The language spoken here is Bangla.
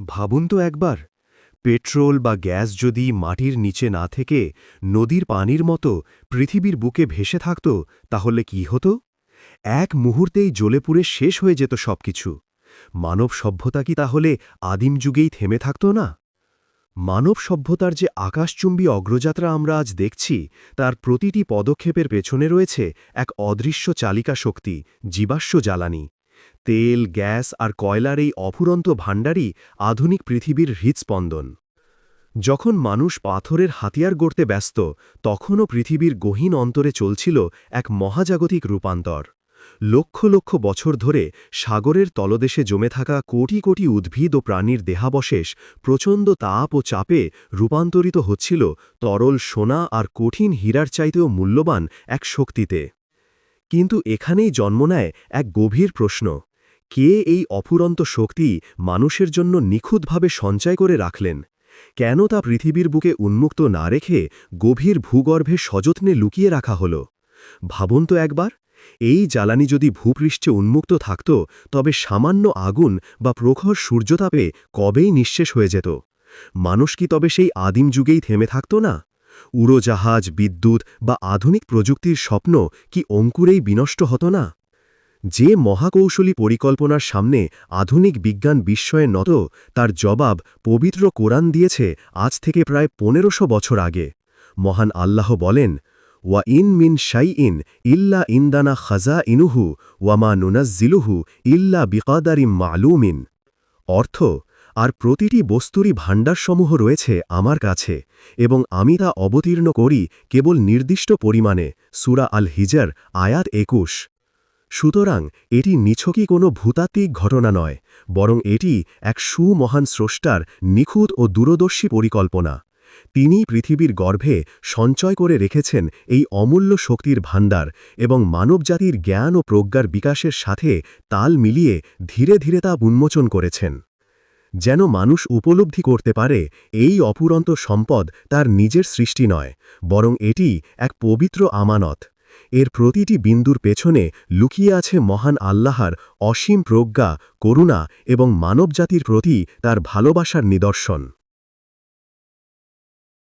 ভাবুন তো একবার, পেট্রোল বা গ্যাস যদি মাটির নিচে না থেকে নদীর পানির মতো পৃথিবীর বুকে ভেসে থাকত, তাহলে কি হতো? এক মুহূর্তেই জ্বলে পুড়ে শেষ হয়ে যেত সবকিছু। মানব সভ্যতা কি তাহলে আদিম যুগেই থেমে থাকত না? মানব সভ্যতার যে আকাশচুম্বী অগ্রযাত্রা আমরা আজ দেখছি, তার প্রতিটি পদক্ষেপের পেছনে রয়েছে এক অদৃশ্য চালিকা শক্তি, জীবাশ্ম জ্বালানি। তেল, গ্যাস আর কয়লার এই অফুরন্ত ভাণ্ডারই আধুনিক পৃথিবীর হৃৎস্পন্দন। যখন মানুষ পাথরের হাতিয়ার গড়তে ব্যস্ত, তখনও পৃথিবীর গহীন অন্তরে চলছিল এক মহাজাগতিক রূপান্তর। লক্ষ লক্ষ বছর ধরে সাগরের তলদেশে জমে থাকা কোটি কোটি উদ্ভিদ ও প্রাণীর দেহাবশেষ প্রচণ্ড তাপ ও চাপে রূপান্তরিত হচ্ছিল তরল সোনা আর কঠিন হীরার চাইতেও মূল্যবান এক শক্তিতে। কিন্তু এখানেই জন্ম নেয় এক গভীর প্রশ্ন। কে এই অফুরন্ত শক্তি মানুষের জন্য নিখুঁতভাবে সঞ্চয় করে রাখলেন? কেন তা পৃথিবীর বুকে উন্মুক্ত না রেখে গভীর ভূগর্ভে সযত্নে লুকিয়ে রাখা হল? ভাবুন তো একবার। এই জ্বালানি যদি ভূপৃষ্ঠে উন্মুক্ত থাকত, তবে সামান্য আগুন বা প্রখর সূর্যতাপে কবেই নিঃশেষ হয়ে যেত? মানুষ কি তবে সেই আদিম যুগেই থেমে থাকত না? উড়োজাহাজ, বিদ্যুৎ বা আধুনিক প্রযুক্তির স্বপ্ন কি অঙ্কুরেই বিনষ্ট হতো না? যে মহাকৌশলী পরিকল্পনার সামনে আধুনিক বিজ্ঞান বিস্ময়ে নত, তার জবাব পবিত্র কোরআন দিয়েছে আজ থেকে প্রায় পনেরোশো বছর আগে। মহান আল্লাহ বলেন, ওয়া ইন মিন শাই ইন ইল্লা ইন্দানা খাজা ইনুহু ওয়ামা নুনাজ্জিলুহু ইল্লা বিকাদারিম মালুমিন। অর্থ আর প্রতিটি বস্তুরই ভাণ্ডারসমূহ রয়েছে আমার কাছে, এবং আমি তা অবতীর্ণ করি কেবল নির্দিষ্ট পরিমাণে, সুরা আল হিজার আয়াত একুশ। সুতরাং এটি নিছকই কোনো ভূতাত্ত্বিক ঘটনা নয়, বরং এটি এক সুমহান স্রষ্টার নিখুঁত ও দূরদর্শী পরিকল্পনা। তিনি পৃথিবীর গর্ভে সঞ্চয় করে রেখেছেন এই অমূল্য শক্তির ভাণ্ডার এবং মানবজাতির জ্ঞান ও প্রজ্ঞার বিকাশের সাথে তাল মিলিয়ে ধীরে ধীরে তা উন্মোচন করেছেন। যেন মানুষ উপলব্ধি করতে পারে এই অপুরন্ত সম্পদ তার নিজের সৃষ্টি নয়, বরং এটি এক পবিত্র আমানত। এর প্রতিটি বিন্দুর পেছনে লুকিয়ে আছে মহান আল্লাহর অসীম প্রজ্ঞা, করুণা এবং মানবজাতির প্রতি তার ভালোবাসার নিদর্শন।